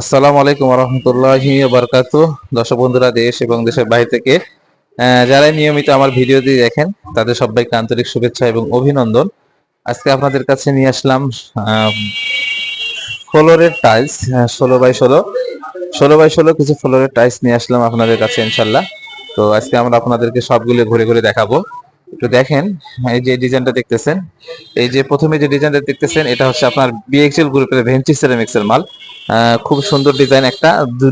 আসসালামু আলাইকুম রহমতুল্লাহি বারকাতু দর্শক বন্ধুরা, দেশ এবং দেশের বাইরে থেকে যারা নিয়মিত আমার ভিডিওটি দেখেন, তাদের সবাইকে আন্তরিক শুভেচ্ছা এবং অভিনন্দন। আজকে আপনাদের কাছে নিয়ে আসলাম ফ্লোরের টাইলস ষোলো বাই ষোলো। ষোলো বাই ষোলো কিছু ফ্লোরের টাইলস নিয়ে আসলাম আপনাদের কাছে, ইনশাল্লাহ। তো আজকে আমরা আপনাদেরকে সবগুলো ঘুরে ঘুরে দেখাবো। একটু দেখেন এই যে ডিজাইনটা দেখতেছেন, এই যে প্রথমে যে ডিজাইনটা দেখতেছেন, এটা হচ্ছে আপনার বিএক্সএল গ্রুপের ভেঞ্চি সেরামিক্সের মাল। খুব সুন্দর ডিজাইন একটা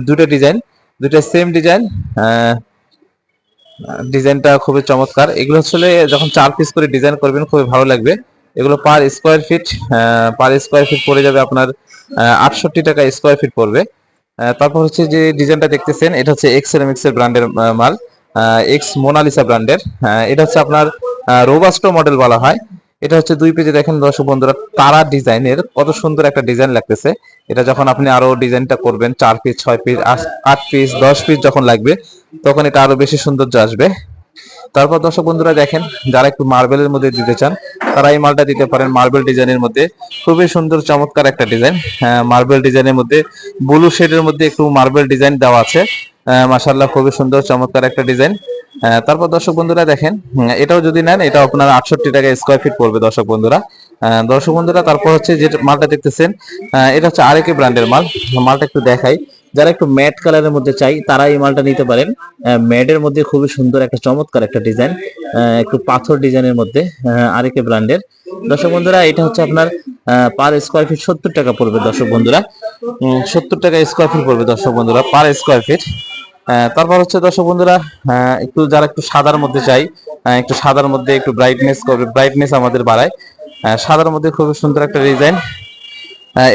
দুটো ডিজাইন, দুটো সেম ডিজাইন ডিজাইনটা খুবই চমৎকার। এগুলো আসলে যখন চার পিস করে ডিজাইন করবেন, খুবই ভালো লাগবে। এগুলো per square feet per square feet পড়ে যাবে আপনার আটষট্টি টাকা স্কোয়ার ফিট পড়বে। তারপর হচ্ছে যে ডিজাইনটা দেখতেছেন, এটা হচ্ছে এক্স সেরামিক্স এর ব্র্যান্ডের মাল। এক্স মোনালিসা ব্র্যান্ডের এটা হচ্ছে আপনার রোবাস্টো মডেল বলা হয়। এটা হচ্ছে দুই পেজে দেখেন দর্শক বন্ধুরা, তারা ডিজাইনের কত সুন্দর একটা ডিজাইন লাগতেছে। এটা যখন আপনি আরও ডিজাইনটা করবেন, চার পিস ছয় পিস আট পিস দশ পিস যখন লাগবে, তখন এটা আরও বেশি সৌন্দর্য আসবে। তারপর দর্শক বন্ধুরা দেখেন, যারা একটু মার্বেলের মধ্যে দিতে চান, তারা এই মালটা দিতে পারেন মার্বেল ডিজাইনের মধ্যে। খুবই সুন্দর, চমৎকার একটা ডিজাইন। মার্বেল ডিজাইনের মধ্যে ব্লু শেডের মধ্যে একটু মার্বেল ডিজাইন দেওয়া আছে। মাসাল্লাহ খুবই সুন্দর, চমৎকার একটা ডিজাইন। তারপর দর্শক বন্ধুরা দেখেন এটাও যদি নেন এটা আপনার আটষট্টি টাকা স্কোয়ার ফিট পড়বে দর্শক বন্ধুরা। দর্শক বন্ধুরা, তারপর হচ্ছে যে মালটা দেখতেছেন এটা হচ্ছে আরেকে ব্র্যান্ডের মাল। মালটা একটু দেখাই। যারা একটু ম্যাট কালারের মধ্যে চাই তারা এই মালটা নিতে পারেন। ম্যাডের মধ্যে খুবই সুন্দর একটা চমৎকার একটা ডিজাইন একটু পাথর ডিজাইনের মধ্যে আরেকে ব্র্যান্ডের দর্শক বন্ধুরা, এটা হচ্ছে আপনার পার স্কোয়ার ফিট সত্তর টাকা পড়বে দর্শক বন্ধুরা। সত্তর টাকা স্কোয়ার ফিট পড়বে দর্শক বন্ধুরা পার স্কোয়ার ফিট তারপর হচ্ছে দর্শক বন্ধুরা একটু যারা একটু সাদার মধ্যে চাই একটু সাদার মধ্যে একটু ব্রাইটনেস করবে ব্রাইটনেস আমাদের বাড়ায়। সাদার মধ্যে খুবই সুন্দর একটা ডিজাইন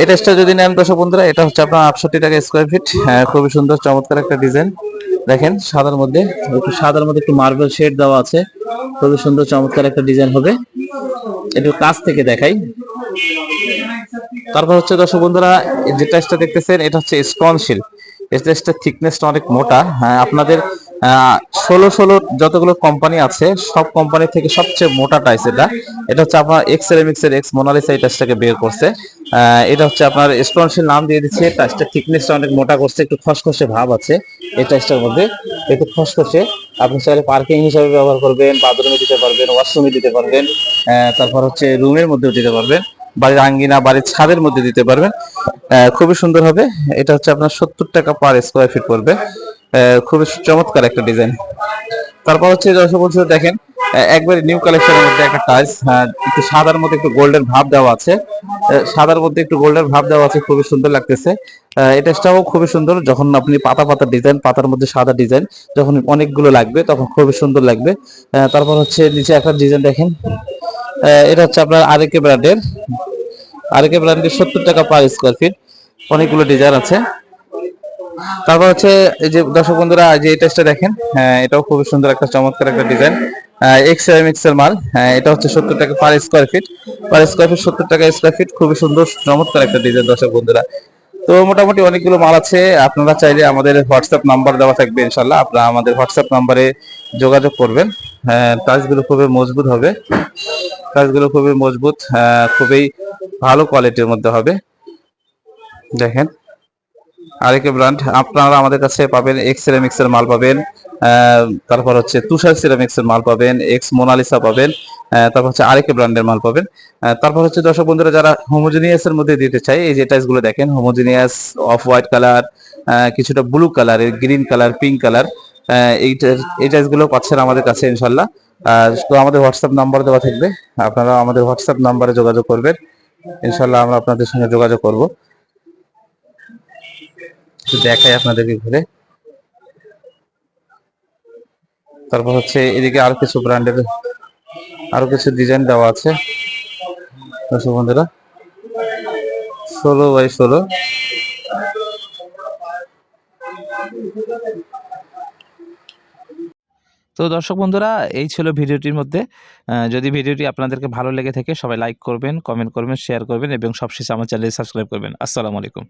এটা যদি নেন দর্শক বন্ধুরা এটা হচ্ছে আপনার আটষট্টি টাকা স্কোয়ার ফিট খুবই সুন্দর চমৎকার একটা ডিজাইন দেখেন সাদার মধ্যে একটু সাদার মধ্যে একটু মার্বেল শেড দেওয়া আছে। খুবই সুন্দর চমৎকার একটা ডিজাইন হবে। একটু কাছ থেকে দেখাই। তারপর হচ্ছে দর্শক বন্ধুরা যে টাইসটা দেখতেছেন এটা হচ্ছে স্পনশিল এই থিকনেসটা অনেক মোটা। হ্যাঁ, আপনাদের ষোলো ষোলো যতগুলো কোম্পানি আছে, সব কোম্পানি থেকে সবচেয়ে মোটা টাইস এটা। এটা হচ্ছে আপনার এক্সের এক্স মোনালিসা এই টাইসটাকে বের করছে। এটা হচ্ছে আপনার স্পনশিল নাম দিয়ে দিচ্ছে। টাইসটার থিকনেসটা অনেক মোটা করছে, একটু খসখসে ভাব আছে এই টাইসটার মধ্যে। একটু খসখসে, আপনি চাইলে পার্কিং হিসাবে ব্যবহার করবেন বাথরুমে দিতে পারবেন ওয়াশরুমে দিতে পারবেন তারপর হচ্ছে রুমের মধ্যেও দিতে পারবেন, বাড়ির আঙ্গিনা, বাড়ির ছাদের মধ্যে দিতে পারবেন। খুবই সুন্দর হবে। এটা হচ্ছে আপনার সত্তর টাকা পার স্কোয়ার ফিট পড়বে। খুবই চমৎকার একটা ডিজাইন তারপর হচ্ছে দর্শক বন্ধুরা দেখেন একবারে নিউ কালেকশনের মধ্যে একটা টাইলস একটু সাদার মধ্যে একটু গোল্ডেন ভাব দেওয়া আছে। সাদার মধ্যে একটু গোল্ডেন ভাব দেওয়া আছে, খুবই সুন্দর লাগতেছে। এই টাইলসটাও খুবই সুন্দর, যখন আপনি পাতা পাতা ডিজাইন পাতার মধ্যে সাদা ডিজাইন যখন অনেকগুলো লাগবে, তখন খুবই সুন্দর লাগবে। তারপর হচ্ছে নিচে একটা ডিজাইন দেখেন। এটা হচ্ছে আপনার আরেকে ব্র্যান্ডের আরেকে ব্র্যান্ডের সত্তর টাকা পার স্কোয়ার ফিট অনেকগুলো ডিজাইন আছে। তারপর হচ্ছে এই যে দর্শক বন্ধুরা, যে এই টেস্টটা দেখেন হ্যাঁ এটাও খুবই সুন্দর একটা চমৎকার একটা ডিজাইন এক্স সেরামিক্স এর মাল হ্যাঁ এটা হচ্ছে সত্তর টাকা per square feet per square feet সত্তর টাকা স্কোয়ার ফিট খুবই সুন্দর, চমৎকার একটা ডিজাইন দর্শক বন্ধুরা। তো মোটামুটি অনেকগুলো মাল আছে, আপনারা চাইলে আমাদের হোয়াটসঅ্যাপ নাম্বার দেওয়া থাকবে ইনশাল্লাহ আপনারা আমাদের হোয়াটসঅ্যাপ নাম্বারে যোগাযোগ করবেন। হ্যাঁ টাচগুলো খুবই মজবুত হবে। টাচগুলো খুবই মজবুত খুবই ভালো কোয়ালিটির মধ্যে হবে। দেখেন। আরেকে ব্র্যান্ড, আপনারা আমাদের কাছে পাবেন এক্স সিরামিক্স এর মাল পাবেন তারপর হচ্ছে তুষার সিরামিক্স এর মাল পাবেন এক্স মোনালিসা পাবেন তারপর হচ্ছে আরেকে ব্র্যান্ডের মাল পাবেন। তারপর হচ্ছে দর্শক বন্ধুরা, যারা হোমোজিনিয়াস এর মধ্যে দিতে চাই এই যে টাইসগুলো দেখেন হোমোজিনিয়াস অফ হোয়াইট কালার কিছুটা blue colour green colour pink colour এই টাইস- গুলো পাচ্ছেন আমাদের কাছে ইনশাল্লাহ তো আমাদের হোয়াটসঅ্যাপ নাম্বার দেওয়া থাকবে, আপনারা আমাদের হোয়াটসঅ্যাপ নাম্বারে যোগাযোগ করবেন ইনশাল্লাহ আমরা আপনাদের সঙ্গে যোগাযোগ করব। একটু দেখাই আপনাদেরকে ঘুরে। তারপর হচ্ছে এদিকে আরও কিছু ব্র্যান্ডের আরও কিছু ডিজাইন দেওয়া আছে। বন্ধুরা, ষোলো বাই ষোলো। তো দর্শক বন্ধুরা, এই ছিল ভিডিওটির মধ্যে। যদি ভিডিওটি আপনাদেরকে ভালো লেগে থাকে, সবাই লাইক করবেন কমেন্ট করবেন শেয়ার করবেন, এবং সবশেষে আমার চ্যানেল সাবস্ক্রাইব করবেন। আসসালামু আলাইকুম।